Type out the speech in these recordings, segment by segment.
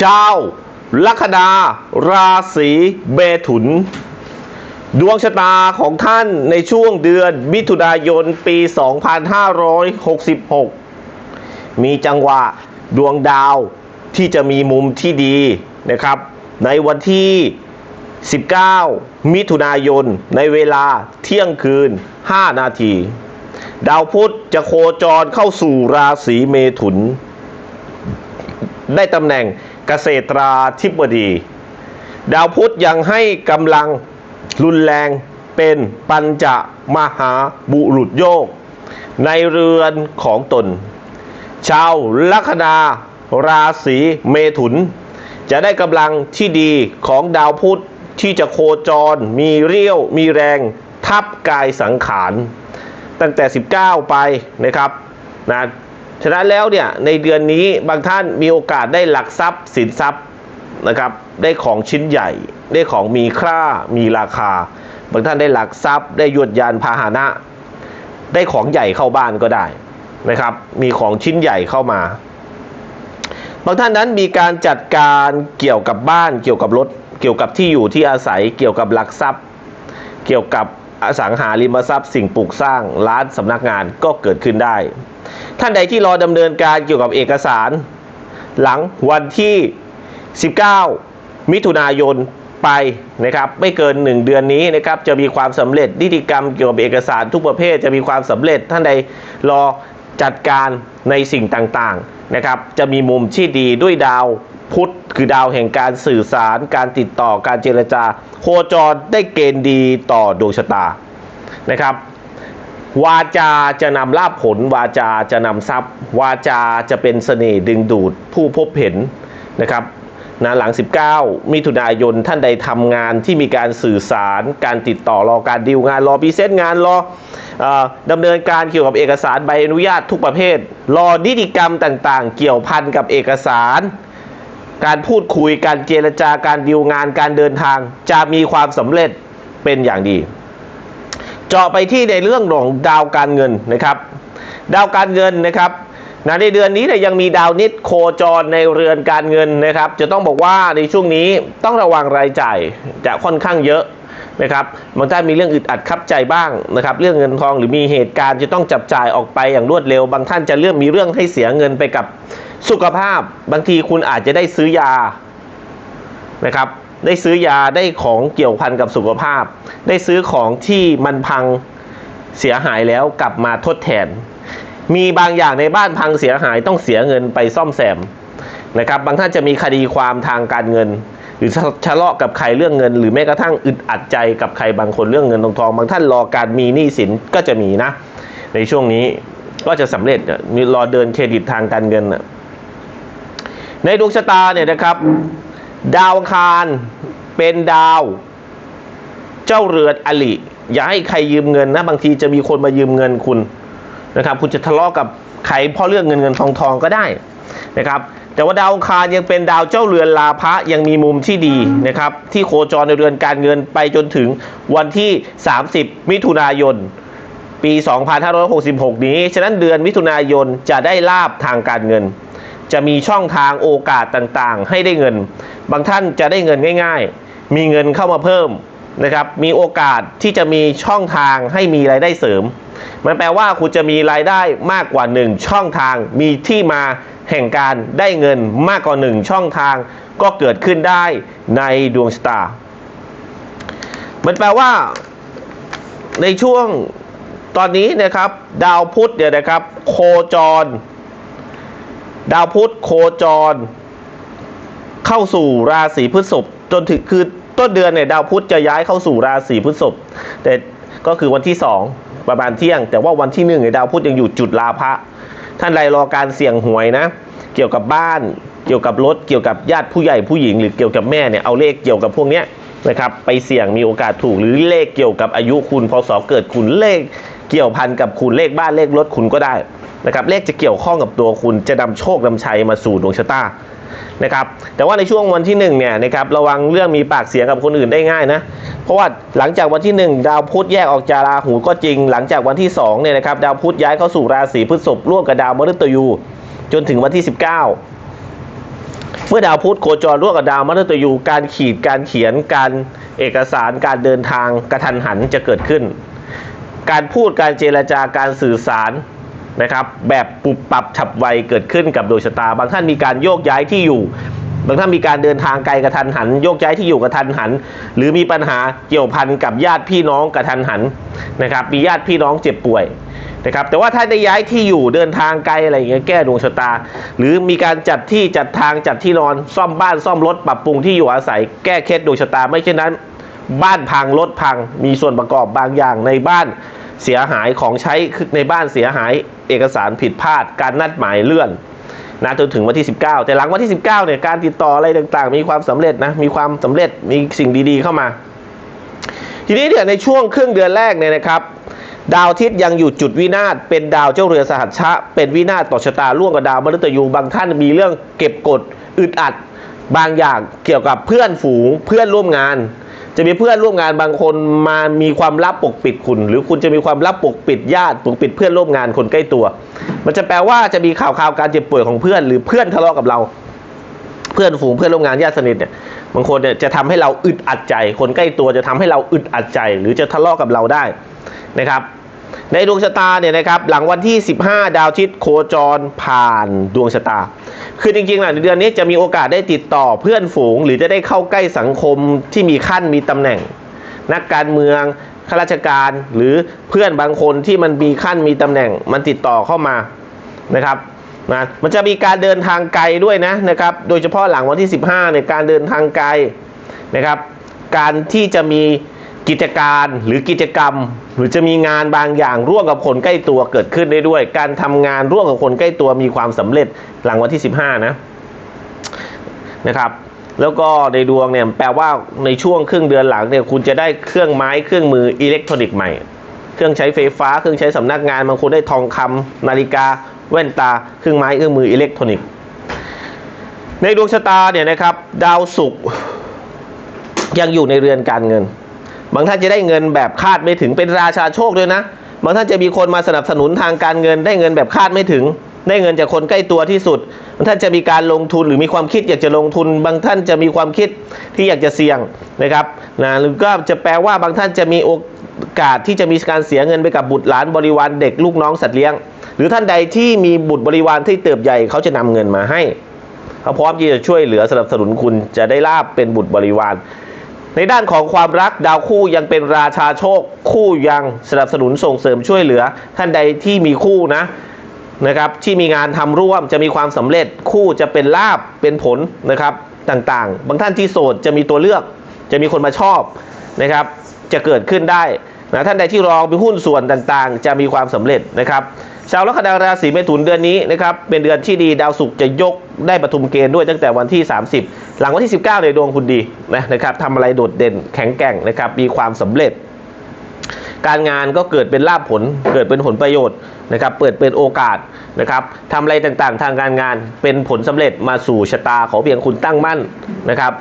ชาวลัคนาราศีเบถุน ดวงชะตาของท่านในช่วงเดือนมิถุนายนปี 2566 มีจังหวะดวงดาวที่จะมีมุมที่ดีนะครับ ในวันที่ 19 มิถุนายนในเวลาเที่ยงคืน 5 นาที ดาวพุธจะโคจรเข้าสู่ราศีเมถุน ได้ตำแหน่งเกษตราธิบดี ดาวพุธยังให้กำลังรุนแรงเป็นปัญจมหาบุรุษโยก ในเรือนของตน ชาวลัคนาราศีเมถุน จะได้กำลังที่ดีของดาวพุธที่จะโคจร มีเรี่ยวมีแรงทับกายสังขาร ตั้งแต่ 19 ไปนะครับนะ ฉะนั้นแล้วเนี่ยในเดือนนี้บางท่านมีโอกาสได้หลักทรัพย์สินทรัพย์นะครับ ได้ของชิ้นใหญ่ ได้ของมีค่ามีราคา บางท่านได้หลักทรัพย์ ได้ยวดยานพาหนะ ได้ของใหญ่เข้าบ้านก็ได้นะครับ มีของชิ้นใหญ่เข้ามา บางท่านนั้นมีการจัดการเกี่ยวกับบ้าน เกี่ยวกับรถ เกี่ยวกับที่อยู่ที่อาศัย เกี่ยวกับหลักทรัพย์ เกี่ยวกับ อสังหาริมทรัพย์สิ่งปลูกสร้างร้านสำนักงานก็เกิดขึ้นได้ ท่านใดที่รอดำเนินการเกี่ยวกับเอกสาร หลังวันที่ 19 มิถุนายนไปนะครับไม่เกิน 1 เดือนนี้นะครับจะมีความสำเร็จนิติกรรมเกี่ยวกับเอกสารทุกประเภทจะมีความสำเร็จท่านใดรอจัดการในสิ่งต่างๆนะครับจะมีมุมที่ดีด้วยดาว พุธคือดาวแห่งการสื่อสาร การติดต่อการเจรจา โคจรได้เกณฑ์ดีต่อดวงชะตานะครับ วาจาจะนำลาภผล วาจาจะนำทรัพย์ วาจาจะเป็นเสน่ห์ดึงดูดผู้พบเห็นนะครับนะหลัง 19 มิถุนายนท่านใดทำงานที่มีการสื่อสาร การติดต่อรอการดีลงานรอพรีเซนต์งานรออดำเนินการเกี่ยวกับเอกสารใบอนุญาตทุกประเภท รอนิติกรรมต่างๆ เกี่ยวพันกับเอกสาร การพูดคุยการเจรจาการดีลงานการเดินทาง จะมีความสำเร็จเป็นอย่างดี เจาะไปที่ในเรื่องของดาวการเงินนะครับ ดาวการเงินนะครับนะในเดือนนี้เนี่ยยังมีดาวนิดโคจรในเรือนการเงินนะครับ จะต้องบอกว่าในช่วงนี้ต้องระวังรายจ่ายจะค่อนข้างเยอะนะครับบางท่านมีเรื่องอึดอัดคับใจบ้างนะครับ เรื่องเงินทองหรือมีเหตุการณ์จะต้องจับจ่ายออกไปอย่างรวดเร็ว บางท่านจะเรื่องมีเรื่องให้เสียเงินไปกับ สุขภาพบางทีคุณอาจจะได้ซื้อยานะครับ ได้ซื้อยาได้ของเกี่ยวพันกับสุขภาพ ได้ซื้อของที่มันพังเสียหายแล้วกลับมาทดแทน มีบางอย่างในบ้านพังเสียหายต้องเสียเงินไปซ่อมแซมนะครับ บางท่านจะมีคดีความทางการเงิน หรือทะเลาะกับใครเรื่องเงิน หรือแม้กระทั่งอึดอัดใจกับใครบางคนเรื่องเงินทองทอง บางท่านรอการมีหนี้สินก็จะมีนะ ในช่วงนี้ก็จะสำเร็จมีรอเดินเครดิตทางการเงินอะ ในดวงชะตาเนี่ยนะครับ ดาวองคารเป็นดาว เจ้าเรือนอลิอย่าให้ใครยืมเงินนะบางทีจะมีคนมายืมเงินคุณนะครับคุณจะทะเลาะกับใครเพราะเรื่องเงินเงินทองทองก็ได้นะครับแต่ว่าดาวองคารยังเป็นดาวเจ้าเรือนลาภะยังมีมุมที่ดีนะครับที่โคจรในเรือนการเงินไปจนถึงวันที่ 30 มิถุนายน ปี 2566 นี้ ฉะนั้นเดือนมิถุนายนจะได้ลาบทางการเงิน จะมีช่องทางโอกาสต่างๆ ให้ได้เงิน บางท่านจะได้เงินง่าย ๆ มีเงินเข้ามาเพิ่มนะครับ มีโอกาสที่จะมีช่องทางให้มีรายได้เสริม มันแปลว่าคุณจะมีรายได้มากกว่าหนึ่งช่องทาง มีที่มาแห่งการได้เงินมากกว่าหนึ่งช่องทาง ก็เกิดขึ้นได้ในดวงชะตา มันแปลว่า ในช่วงตอนนี้นะครับ ดาวพุธเนี่ยนะครับ โคจร ดาวพุธโคจร เข้าสู่ราศีพฤษภจนถึงคือต้นเดือนเนี่ยดาวพุธจะย้ายเข้าสู่ราศีพฤษภแต่ก็คือวันที่สองประมาณเที่ยง แต่ว่าวันที่หนึ่งเนี่ยดาวพุธยังอยู่จุดลาภะท่านใดรอการเสี่ยงหวยนะ เกี่ยวกับบ้าน เกี่ยวกับรถ เกี่ยวกับญาติผู้ใหญ่ผู้หญิง หรือเกี่ยวกับแม่เนี่ยเอาเลขเกี่ยวกับพวกเนี้ยนะครับไปเสี่ยงมีโอกาสถูกหรือเลขเกี่ยวกับอายุคุณพศเกิดคุณเลขเกี่ยวพันกับคุณเลขบ้านเลขรถคุณก็ได้ นะครับเลขจะเกี่ยวข้องกับตัวคุณจะนำโชคนำชัยมาสู่ดวงชะตานะครับแต่ว่าในช่วงวันที่1เนี่ยนะครับระวังเรื่องมีปากเสียงกับคนอื่นได้ง่ายนะเพราะว่าหลังจากวันที่ 1 ดาวพุธแยกออกจากราหูก็จริง หลังจากวันที่2เนี่ยนะครับดาวพุธย้ายเข้าสู่ราศีพฤษภร่วมกับดาวมฤตยู จนถึงวันที่ 19มื่อดาวพุธโคจรร่วมกับดาวมฤตยู การขีดการเขียนการเอกสารการเดินทางกระทันหันจะเกิดขึ้น การพูดการเจรจาการสื่อสาร นะครับแบบปุบปรับฉับไวเกิดขึ้นกับดวงชะตา บางท่านมีการโยกย้ายที่อยู่ บางท่านมีการเดินทางไกลกระทันหัน โยกย้ายที่อยู่กระทันหัน หรือมีปัญหาเกี่ยวพันกับญาติพี่น้องกระทันหันนะครับมีญาติพี่น้องเจ็บป่วยนะครับแต่ว่าถ้าได้ย้ายที่อยู่เดินทางไกลอะไรอย่างเงี้ยแก้ดวงชะตา หรือมีการจัดที่จัดทางจัดที่นอนซ่อมบ้านซ่อมรถปรับปรุงที่อยู่อาศัย แก้เคล็ดดวงชะตา ไม่เช่นนั้น บ้านพังรถพังมีส่วนประกอบบางอย่างในบ้าน เสียหายของใช้ในบ้านเสียหายเอกสารผิดพลาด การนัดหมายเลื่อนนะจนถึงวันที่ 19 แต่หลังวันที่ 19เนี่ยการติดต่ออะไรต่างๆ มีความสำเร็จนะมีความสำเร็จมีสิ่งดีๆเข้ามา ทีนี้เนี่ยในช่วงครึ่งเดือนแรกเนี่ยนะครับ ดาวอาทิตย์ยังอยู่จุดวินาศเป็นดาวเจ้าเรือสหัชชะ เป็นวินาศต่อชะตาร่วมกับดาวมฤตยูบางท่านมีเรื่องเก็บกดอึดอัดบางอย่างเกี่ยวกับเพื่อนฝูงเพื่อนร่วมงาน จะมีเพื่อนร่วมงานบางคนมามีความลับปกปิดคุณ หรือคุณจะมีความลับปกปิดญาติปกปิดเพื่อนร่วมงานคนใกล้ตัว มันจะแปลว่าจะมีข่าวข่าวการเจ็บป่วยของเพื่อน หรือเพื่อนทะเลาะกับเรา เพื่อนฝูงเพื่อนร่วมงานญาติสนิทเนี่ยบางคนเนี่ยจะทำให้เราอึดอัดใจ คนใกล้ตัวจะทำให้เราอึดอัดใจ หรือจะทะเลาะกับเราได้นะครับ ในดวงชะตาเนี่ยนะครับหลังวันที่ 15 ดาวอาทิตย์โคจรผ่านดวงชะตา คือจริงๆนะในเดือนนี้จะมีโอกาสได้ติดต่อเพื่อนฝูง หรือจะได้เข้าใกล้สังคมที่มีขั้นมีตำแหน่ง นักการเมืองข้าราชการหรือเพื่อนบางคนที่มันมีขั้นมีตำแหน่ง มันติดต่อเข้ามานะครับนะมันจะมีการเดินทางไกลด้วยนะนะครับ โดยเฉพาะหลังวันที่ 15ในยการเดินทางไกลนะครับ การที่จะมี กิจการหรือกิจกรรม หรือจะมีงานบางอย่างร่วมกับคนใกล้ตัวเกิดขึ้นได้ด้วย การทำงานร่วมกับคนใกล้ตัวมีความสำเร็จหลังวันที่ 15 นะนะครับ แล้วก็ในดวงเนี่ยแปลว่าในช่วงครึ่งเดือนหลังเนี่ยคุณจะได้เครื่องไม้เครื่องมืออิเล็กทรอนิกส์ใหม่ เครื่องใช้ไฟฟ้าเครื่องใช้สำนักงานบางคนได้ทองคำนาฬิกา แว่นตา เครื่องไม้เครื่องมืออิเล็กทรอนิกส์ในดวงชะตาเนี่ยนะครับ ดาวศุกร์ยังอยู่ในเรือนการเงิน บางท่านจะได้เงินแบบคาดไม่ถึงเป็นราชาโชคด้วยนะ บางท่านจะมีคนมาสนับสนุนทางการเงินได้เงินแบบคาดไม่ถึง ได้เงินจากคนใกล้ตัวที่สุด บางท่านจะมีการลงทุนหรือมีความคิดอยากจะลงทุน บางท่านจะมีความคิดที่อยากจะเสี่ยงนะครับนะหรือก็จะแปลว่าบางท่านจะมีโอกาสที่จะมีการเสียเงินไปกับบุตรหลานบริวารเด็กลูกน้องสัตว์เลี้ยง หรือท่านใดที่มีบุตรบริวารที่เติบใหญ่เขาจะนำเงินมาให้เขาพร้อมที่จะช่วยเหลือสนับสนุนคุณจะได้ลาบเป็นบุตรบริวาร ในด้านของความรักดาวคู่ยังเป็นราชาโชค คู่ยังสนับสนุนส่งเสริมช่วยเหลือ ท่านใดที่มีคู่นะนะครับที่มีงานทำร่วมจะมีความสำเร็จคู่จะเป็นลาบเป็นผลนะครับต่างๆ บางท่านที่โสดจะมีตัวเลือก จะมีคนมาชอบนะครับจะเกิดขึ้นได้นะท่านใดที่รองเป็นหุ้นส่วนต่างๆ จะมีความสำเร็จนะครับ ชาวลัคนาราศีเมถุนเดือนนี้นะครับเป็นเดือนที่ดีดาวศุกร์จะยกได้ปฐุมเกณฑ์ด้วยตั้งแต่วันที่ 30 หลังวันที่ 19ในยดวงคุณดีนะนะครับทำอะไรโดดเด่นแข็งแกร่งนะครับมีความสำเร็จ การงานก็เกิดเป็นลาภผล เกิดเป็นผลประโยชน์นะครับเปิดเป็นโอกาสนะครับทำอะไรต่างๆ ทางการงานเป็นผลสำเร็จมาสู่ชะตาขอเพียงคุณตั้งมั่นนะครับ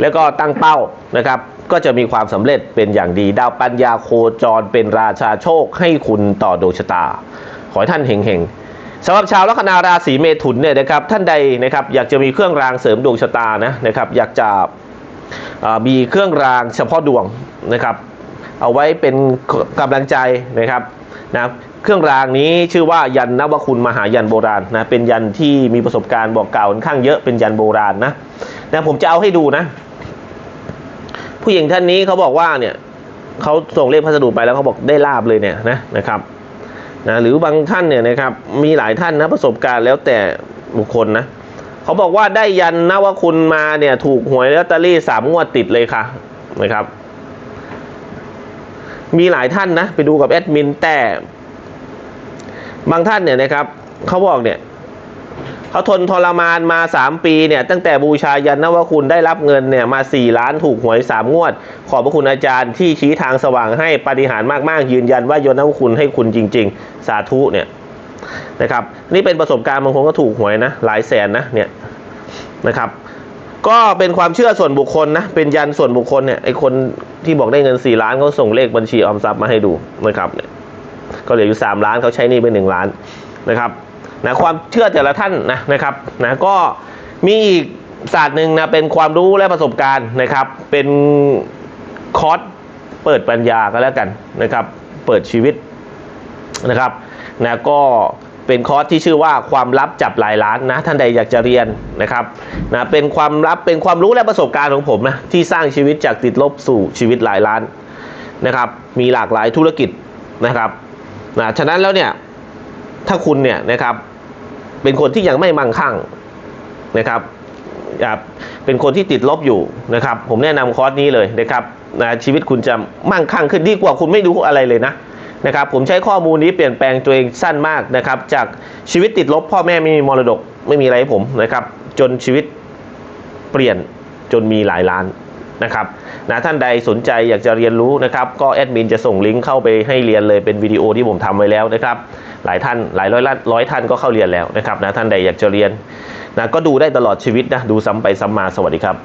แล้วก็ตั้งเป้านะครับก็จะมีความสำเร็จเป็นอย่างดี ดาวปัญญาโคจรเป็นราชาโชคให้คุณต่อดวงชะตา ขอให้ท่านเฮงๆสำหรับชาวลัคนาราศีเมถุนเนี่ยนะครับท่านใดนะครับอยากจะมีเครื่องรางเสริมดวงชะตานะนะครับอยากจะมีเครื่องรางเฉพาะดวงนะครับเอาไว้เป็นกำลังใจนะครับนะเครื่องรางนี้ชื่อว่ายันนวคุณมหายันโบราณนะเป็นยันที่มีประสบการณ์บอกกล่าวค่อนข้างเยอะเป็นยันโบราณนะนะผมจะเอาให้ดูนะ ผู้หญิงท่านนี้เขาบอกว่าเนี่ยเขาส่งเลขพัสดุไปแล้วเขาบอกได้ลาบเลยเนี่ยนะนะครับ นะหรือบางท่านเนี่ยนะครับมีหลายท่านนะประสบการณ์แล้วแต่บุคคลนะเขาบอกว่าได้ยันนวคุณมาเนี่ยถูกหวยลอตเตอรี่สามงวดติดเลยค่ะนะครับ มีหลายท่านนะไปดูกับแอดมินแต่ บางท่านเนี่ยนะครับเขาบอกเนี่ย เขาทนทรมานมา 3 ปีเนี่ยตั้งแต่บูชายันนวคุณได้รับเงินเนี่ยมา 4 ล้านถูกหวย 3 งวด ขอบพระคุณอาจารย์ที่ชี้ทางสว่างให้ปฏิหารมากๆ ยืนยันว่ายนนวคุณให้คุณจริง ๆ สาธุเนี่ยนะครับนี่เป็นประสบการณ์บางคนก็ถูกหวยนะหลายแสนนะเนี่ยนะครับก็เป็นความเชื่อส่วนบุคคลนะ เป็นยันส่วนบุคคลเนี่ยไอคนที่บอกได้เงิน 4 ล้านเขาส่งเลขบัญชีออมทรัพย์มาให้ดูนะครับเนี่ยก็เหลืออยู่ 3 ล้านเขาใช้หนี่ไป1ล้านนะครับ นะความเชื่อแต่ละท่านนะนะครับนะก็มีอีกศาสตร์หนึ่งนะเป็นความรู้และประสบการณ์นะครับ เป็นคอร์สเปิดปัญญาก็แล้วกันนะครับ เปิดชีวิตนะครับนะก็เป็นคอร์สที่ชื่อว่าความลับจับหลายล้านนะท่านใดอยากจะเรียนนะครับนะเป็นความลับเป็นความรู้และประสบการณ์ของผมนะที่สร้างชีวิตจากติดลบสู่ชีวิตหลายล้านนะครับ มีหลากหลายธุรกิจนะครับนะฉะนั้นแล้วเนี่ยถ้าคุณเนี่ยนะครับ เป็นคนที่ยังไม่มั่งคั่งนะครับเป็นคนที่ติดลบอยู่นะครับ ผมแนะนำคอร์สนี้เลยนะครับนะชีวิตคุณจะมั่งคั่งขึ้นดีกว่าคุณไม่รู้อะไรเลยนะนะครับ ผมใช้ข้อมูลนี้เปลี่ยนแปลงตัวเองสั้นมากนะครับ จากชีวิตติดลบพ่อแม่ไม่มีมรดกไม่มีอะไรให้ผมนะครับ จนชีวิตเปลี่ยนจนมีหลายล้านนะครับนะท่านใดสนใจอยากจะเรียนรู้นะครับ ก็แอดมินจะส่งลิงก์เข้าไปให้เรียนเลยเป็นวิดีโอที่ผมทำไว้แล้วนะครับ หลายท่านหลายร้อยล้านร้อยท่านก็เข้าเรียนแล้วนะครับนะท่านใดอยากจะเรียนนะก็ดูได้ตลอดชีวิตนะดูซ้ำไปซ้ำมาสวัสดีครับ